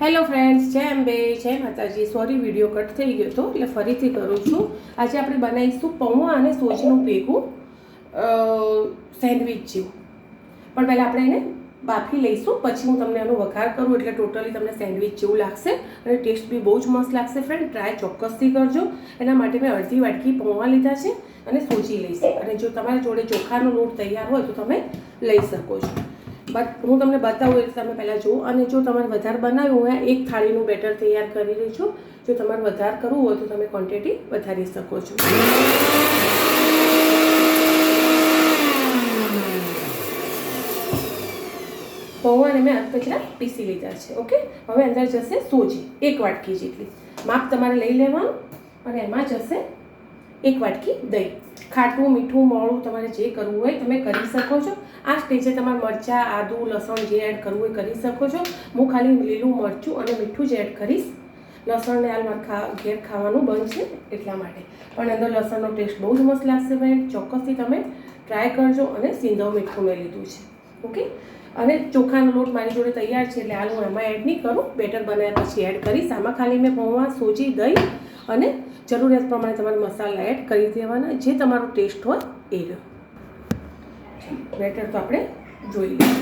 Hello friends જય અંબે, જય માતાજી. સોરી વીડિયો કટ થઈ ગયો હતો એટલે ફરીથી કરું છું. આજે આપણે બનાવીશું પૌવા અને સોજીનું ભેગું સેન્ડવિચ જેવું. પણ પહેલાં આપણે એને બાફી લઈશું. પછી હું તમને એનો વઘાર કરું, એટલે ટોટલી તમને સેન્ડવિચ જેવું લાગશે. અને ટેસ્ટ બી બહુ જ મસ્ત લાગશે ફ્રેન્ડ ટ્રાય ચોક્કસથી કરજો. એના માટે મેં અડધી વાટકી પૌવા લીધા છે અને સોજી લઈશ. અને જો તમારા જોડે ચોખાનો લોટ તૈયાર હોય તો તમે લઈ શકો છો. બટ હું તમને બતાવું એટલે તમે પહેલાં જુઓ. અને જો તમારે વધારે બનાવ્યું હોય, એક થાળીનું બેટર તૈયાર કરી રહી છું જો તમારે વધારે કરવું હોય તો તમે ક્વોન્ટિટી વધારી શકો છો. પૌવાને મેં કચરા પીસી લીધા છે ઓકે હવે અંદર જશે સોજી, એક વાટકી જેટલી. માપ તમારે લઈ લેવાનું અને એમાં જશે એક વાટકી દહીં. ખાટું, મીઠું, મોળું તમારે જે કરવું હોય તમે કરી શકો છો. આ સ્ટેજે તમારે મરચાં, આદુ, લસણ જે એડ કરવું હોય કરી શકો છો. હું ખાલી લીલું મરચું અને મીઠું જ એડ કરીશ. લસણને હાલ મારે ખા, ઘેર ખાવાનું બંધ છે એટલા માટે. પણ અંદર લસણનો ટેસ્ટ બહુ જ મસ્ત લાગશે ભાઈ ચોક્કસથી તમે ટ્રાય કરજો અને સિંધવ મીઠું મેં લીધું છે. ઓકે? અને ચોખાનો લોટ મારી જોડે તૈયાર છે એટલે હાલ હું એમાં એડ નહીં કરું. બેટર બનાવ્યા પછી એડ કરીશ. આમાં ખાલી મેં પૌવા સોજી, દહીં અને જરૂરિયાત પ્રમાણે તમારે મસાલા એડ કરી દેવાના, જે તમારો ટેસ્ટ હોય એ રહ્યો. બેટર તો આપણે જોઈ લઈએ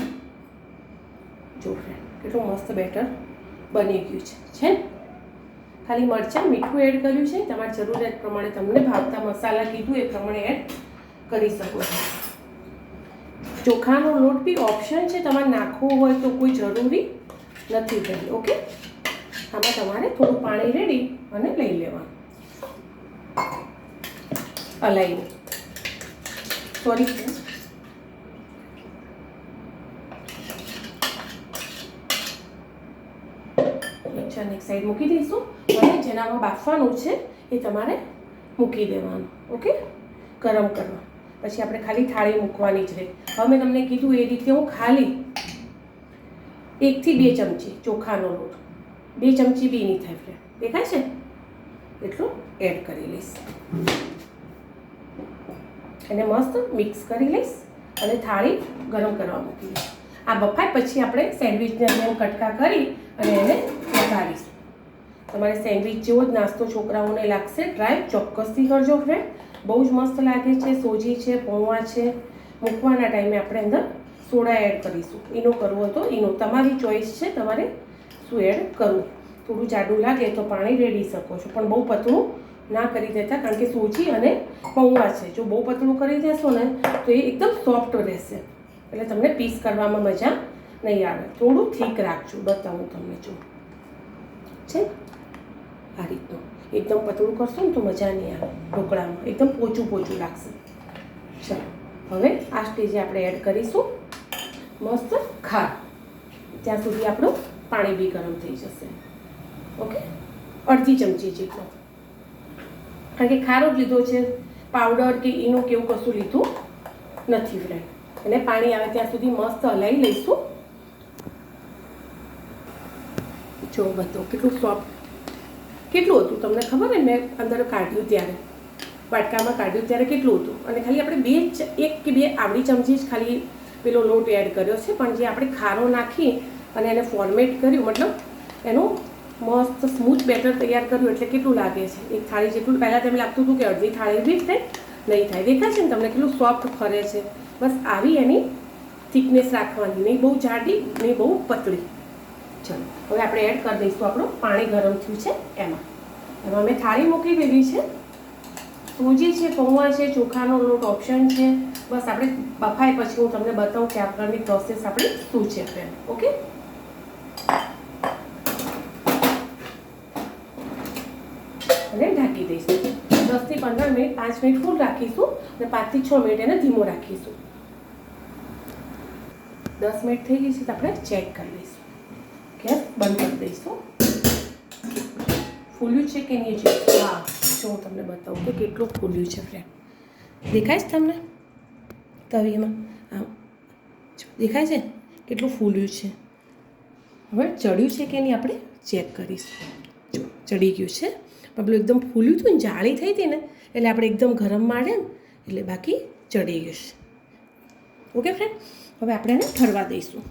જો ફ્રેન્ડ કેટલું મસ્ત બેટર બની ગયું છે છે ખાલી મરચાં મીઠું એડ કર્યું છે, તમારી જરૂરિયાત પ્રમાણે તમને ભાવતા મસાલા કીધું એ પ્રમાણે એડ કરી શકો છો. ચોખાનો લોટ બી ઓપ્શન છે, તમારે નાખવો હોય તો કોઈ જરૂરી નથી થઈ ઓકે? આમાં તમારે થોડું પાણી રેડી અને લઈ લેવાનું. અલાઈને. સોરી મરચાંને એક સાઈડ મૂકી દઈશું. અને જેનામાં બાફવાનું છે એ તમારે મૂકી દેવાનું. ઓકે ગરમ કરવા. પછી આપણે ખાલી થાળી મૂકવાની જ રહે. હવે મેં તમને કીધું એ રીતે હું ખાલી એકથી બે ચમચી ચોખાનો લોટ. બે ચમચી બી નહીં થાય દેખાય છે? એટલું એડ કરી લઈશ. એને મસ્ત મિક્સ કરી લઈશ અને થાળી ગરમ કરવા મૂકી આ બફાય પછી આપણે સેન્ડવિચને અંદર કટકા કરી અને એને વઘારીશું તમારે સેન્ડવિચ જેવો જ નાસ્તો છોકરાઓને લાગશે. ટ્રાય ચોક્કસથી કરજો ફ્રેન્ડ બહુ જ મસ્ત લાગે છે, સોજી છે, પૌવા છે. મૂકવાના ટાઈમે આપણે અંદર સોડા એડ કરીશું. ઈનો કરવો તો ઈનો તમારી ચોઈસ છે, તમારે શું એડ કરવું. થોડું જાડું લાગે તો પાણી રેડી શકો છો. પણ બહુ પતળું ના કરી દેતા, કારણ કે સોજી અને પૌવા છે. જો બહુ પતળું કરી દેશો ને, તો એ એકદમ સોફ્ટ રહેશે. એટલે તમને પીસ કરવામાં મજા નહીં આવે. થોડું ઠીક રાખજો, બતાવું તમને જો. છે? આ રીતનું. એકદમ પતળું કરશો ને તો મજા નહીં આવે. ઢોકળામાં. એકદમ પોચું પોચું લાગશે. ચાલો. હવે આ સ્ટેજે આપણે એડ કરીશું. મસ્ત ખાર. ત્યાં સુધી આપણું પાણી બી ગરમ થઈ જશે. ઓકે? અડધી ચમચી જેટલો. કારણ કે ખારો જ લીધો છે. પાવડર કે ઈનું કે એવું કશું લીધું નથી ફ્રેન્ડ અને પાણી આવે ત્યાં સુધી મસ્ત હલાવી લઈશું. જો બધું કેટલું સોફ્ટ કેટલું હતું તમને ખબર ને મેં અંદર કાઢ્યું ત્યારે. વાટકામાં કાઢ્યું ત્યારે કેટલું હતું? અને ખાલી આપણે બે એક કે બે આવડી ચમચી જ ખાલી પેલો લોટ એડ કર્યો છે. પણ જે આપણે ખારો નાખી અને એને ફોર્મેટ કર્યું, મતલબ એનું મસ્ત સ્મૂથ બેટર તૈયાર કર્યું એટલે કેટલું લાગે છે? એક થાળી જેટલું પહેલાં તેમ લાગતું હતું કે અડધી થાળી બી થાય, નહીં થાય. દેખાય છે ને તમને કેટલું સોફ્ટ ફરે છે? બસ આવી એની થિકનેસ રાખવાની. નહીં બહુ જાડી, નહીં બહુ પતળી. ચલો, હવે આપણે એડ કરી દઈશું આપણું પાણી ગરમ થયું છે એમાં. એમાં મેં થાળી મૂકી દીધી છે. સૂજી છે, પૌવા છે, ચોખાનો લોટ ઓપ્શન છે. બસ આપણે બફાય પછી હું તમને બતાવું કે આગળની પ્રોસેસ આપણી શું છે ફ્રેન્ડ ઓકે અને દઈશું. દસથી પંદર મિનિટ, પાંચ મિનિટ ફૂલ રાખીશું અને પાંચથી છ મિનિટ એને ધીમો રાખીશું. દસ મિનિટ થઈ ગઈ છે તો આપણે ચેક કરી લઈશું. ગેસ બંધ કરી દઈશું. ફૂલ્યું છે કે નહીં છે હા, જો હું તમને બતાવું કે કેટલું ફૂલ્યું છે ફ્રેન્ડ દેખાય છે તમને? તવીમાં? આમ દેખાય છે? કેટલું ફૂલ્યું છે. હવે ચડ્યું છે કે નહીં આપણે ચેક કરીશું. જો, ચડી ગયું છે. પણ પેલું એકદમ ફૂલ્યું હતું ને, જાળી થઈ હતી ને, એટલે આપણે એકદમ ગરમ મારે ને એટલે બાકી ચડી ગયું ઓકે ફ્રેન્ડ હવે આપણે એને ઠરવા દઈશું.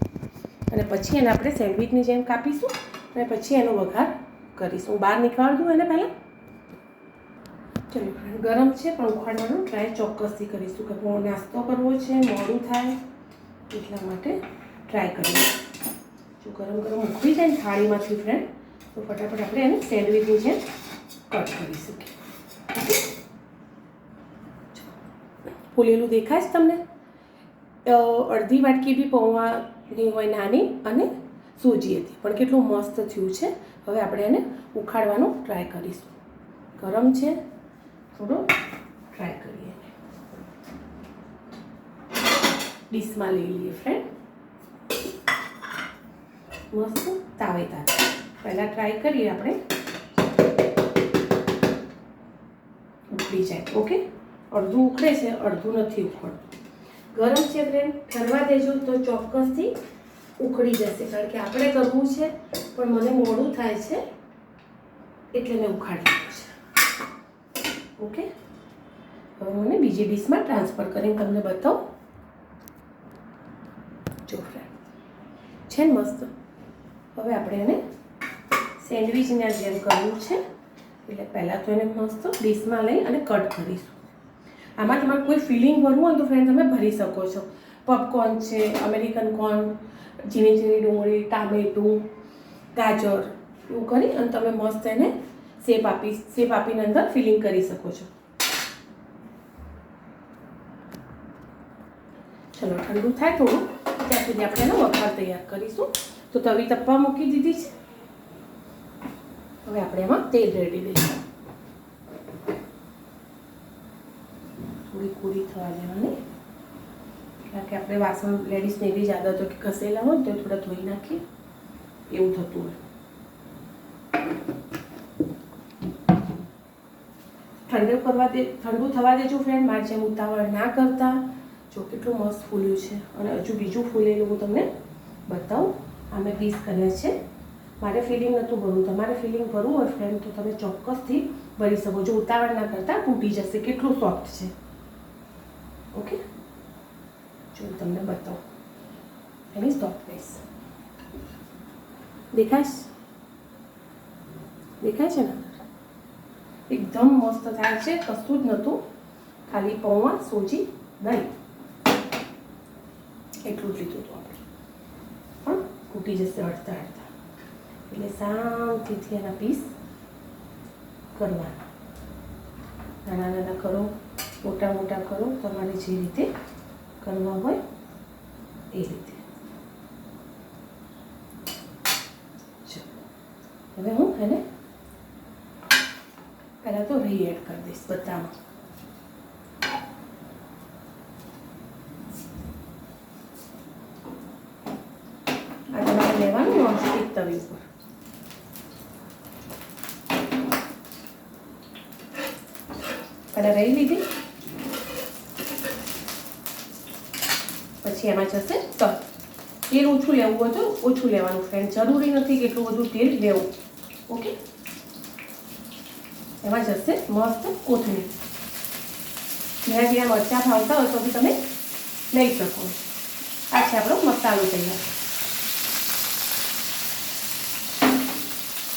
અને પછી એને આપણે સેન્ડવિચની જેમ કાપીશું અને પછી એનો વઘાર કરીશું. હું બહાર નીકાળી દઉં એને પહેલાં. ચલો ફ્રેન્ડ ગરમ છે, પણ ઉખાડવાનો ટ્રાય ચોક્કસથી કરીશું કે નાસ્તો કરવો છે, મોડું થાય, એટલા માટે ટ્રાય કરીએ. જો ગરમ ગરમ ઉખડી જાય ને થાળીમાંથી ફ્રેન્ડ તો ફટાફટ આપણે એને સેન્ડવિચની જેમ કટ શકીએ ફૂલેલું દેખાય છે તમને? અડધી વાટકી બી પૌવાની હોય નાની અને સૂજી હતી. પણ કેટલું મસ્ત થયું છે. હવે આપણે એને ઉખાડવાનો ટ્રાય કરીશું. ગરમ છે. થોડો ટ્રાય કરીએ. ડીશમાં લઈ લઈએ ફ્રેન્ડ મસ્ત તાવે તાવે પહેલાં ટ્રાય કરીએ આપણે. ઉકળી જાય, ઓકે? અડધું ઉખડે છે, અડધું નથી ઉખડતું. ગરમ છે ફ્રેન્ડ ઠરવા દેજો તો ચોક્કસથી ઉખડી જશે, કારણ કે આપણે કરવું છે, પણ મને મોડું થાય છે, એટલે મેં ઉખાડી દીધું છે. ઓકે? હવે મને બીજી ડીશમાં ટ્રાન્સફર કરીને તમને બતાવું. જો ફ્રેન્ડ છે ને મસ્ત? હવે આપણે એને સેન્ડવિચના જેમ કરવું છે એટલે પહેલાં તો એને મસ્ત ડીશમાં લઈ અને કટ કરીશું. આમાં તમારે કોઈ ફિલિંગ ભરવું હોય તો ફ્રેન્ડ તમે ભરી શકો છો. પોપકોર્ન છે અમેરિકન કોર્ન ઝીણી ઝીણી ડુંગળી, ટામેટું, ગાજર, એવું કરી અને તમે મસ્ત એને શેપ આપી શેપ આપીને અંદર ફિલિંગ કરી શકો છો. ચલો, ઠંડુ થાય થોડું, ત્યાં સુધી આપણે એનો વઘાર તૈયાર કરીશું. તો તવી તપવા મૂકી દીધી છે. હવે આપણે એમાં તેલ રેડી દઈશું થોડી પૂરી થવા દેવાની. કારણ કે આપણે વાસણ લેડીઝને એવી જ આદત કે ઘસેલા હોય તો થોડા ધોઈ નાખીએ. એવું થતું હોય. ઠંડુ કરવા દે ઠંડુ થવા દેજો ફ્રેન્ડ મારે જેમ ઉતાવળ ના કરતા. જો કેટલું મસ્ત ફૂલ્યું છે. અને હજુ બીજું ફૂલેલું હું તમને બતાવું. આ મેં પીસ કર્યા છે. મારે ફિલિંગ નહોતું ભરવું. તમારે ફિલિંગ ભરવું હોય ફ્રેન્ડ તો તમે ચોક્કસથી ભરી શકો. જો ઉતાવળ ના કરતા તૂટી જશે. કેટલું સોફ્ટ છે. ઓકે? જો તમને બતાવું. એની સોફ્ટનેસ દેખાય છે? દેખાય છે ને? એકદમ મસ્ત થાય છે. કશું જ નહોતું. ખાલી પૌવા, સોજી, દહીં. એટલું જ લીધું હતું આપણે. પણ તૂટી જશે અડતા અડતા એટલે શાંતિથી એના પીસ કરવાના. નાના નાના કરો, મોટા મોટા કરો, તમારે જે રીતે કરવા હોય એ રીતે. હવે હું એને પહેલાં તો રીએડ કરી દઈશ બધામાં. આ તમારે લેવાનું નોનસ્ટિક તવી ઉપર. પહેલાં રહી લીધી. પછી એમાં જશે તલ. તેલ ઓછું લેવું હોય તો ઓછું લેવાનું ફ્રેન્ડ જરૂરી નથી કે એટલું બધું તેલ લેવું. ઓકે એમાં જશે મસ્ત કોથમીર. ઝીણા ઝીણા મરચાં ભાવતા હોય તો બી તમે લઈ શકો. આ છે આપણો મસાલો તૈયાર.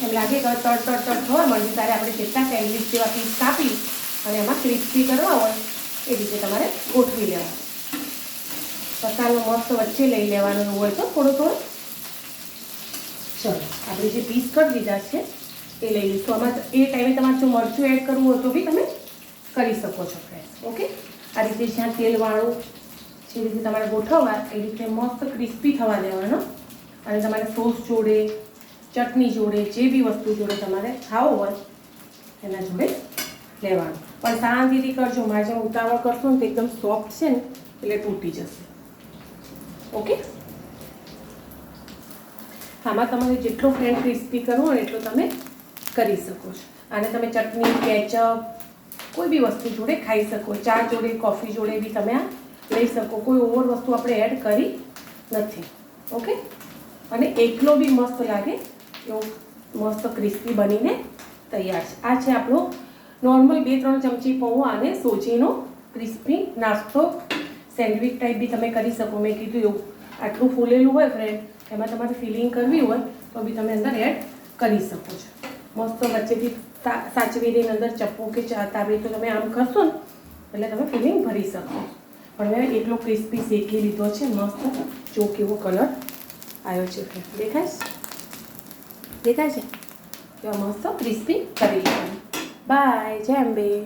એમ લાગે કે તડ તડ તડ થવા મળશે ત્યારે આપણે જેટલા સેન્ડવિચ જેવા પીસ કાપી અને એમાં ક્રિસ્પી કરવા હોય એ રીતે તમારે ગોઠવી લેવાનું. મસાલો મસ્ત વચ્ચે લઈ લેવાનો હોય તો થોડો થોડો. ચલો, આપણે જે પીસ કરી દીધા છે એ લઈ લઈશું. આમાં એ ટાઈમે તમારે જો મરચું એડ કરવું હોય તો બી તમે કરી શકો છો ફ્રેન્ડ ઓકે આ રીતે જ્યાં તેલવાળું જે રીતે તમારે ગોઠવવા એ રીતે મસ્ત ક્રિસ્પી થવા દેવાનો. અને તમારે સોસ જોડે, ચટણી જોડે, જે બી વસ્તુ જોડે તમારે ખાવો હોય, એના જોડે લેવાનું. પણ શાંતિથી કરજો. મારે જેમ ઉતાવળ કરશો ને તો એકદમ સોફ્ટ છે ને, એટલે તૂટી જશે. ઓકે આમાં તમારે જેટલો ફ્રેન્ડ ક્રિસ્પી કરવો હોય એટલો તમે કરી શકો છો. આને તમે ચટણી કેચઅપ કોઈ બી વસ્તુ જોડે ખાઈ શકો. ચા જોડે કોફી જોડે બી તમે આ લઈ શકો. કોઈ ઓવર વસ્તુ આપણે એડ કરી નથી. ઓકે અને એકલો બી મસ્ત લાગે, એવો મસ્ત ક્રિસ્પી બનીને તૈયાર છે. આ છે આપણો નોર્મલ બે, ત્રણ ચમચી પૌવા અને સોજીનો ક્રિસ્પી નાસ્તો સેન્ડવિચ ટાઈપ બી તમે કરી શકો. મેં કીધું એવું. આટલું ફૂલેલું હોય ફ્રેન્ડ એમાં તમારે ફિલિંગ કરવી હોય, તો બી તમે અંદર એડ કરી શકો છો. મસ્ત વચ્ચેથી તા- સાચવી દઈને અંદર ચપ્પુ કે ચા તાબડી તો તમે આમ કરશો ને, એટલે તમે ફિલિંગ ભરી શકો પણ મેં એટલો ક્રિસ્પી શેકી લીધો છે, મસ્ત ચોક એવો કલર આવ્યો છે દેખાય છે? દેખાય છે? એવા મસ્ત ક્રિસ્પી કરી લેવાનું બાય જય અંબે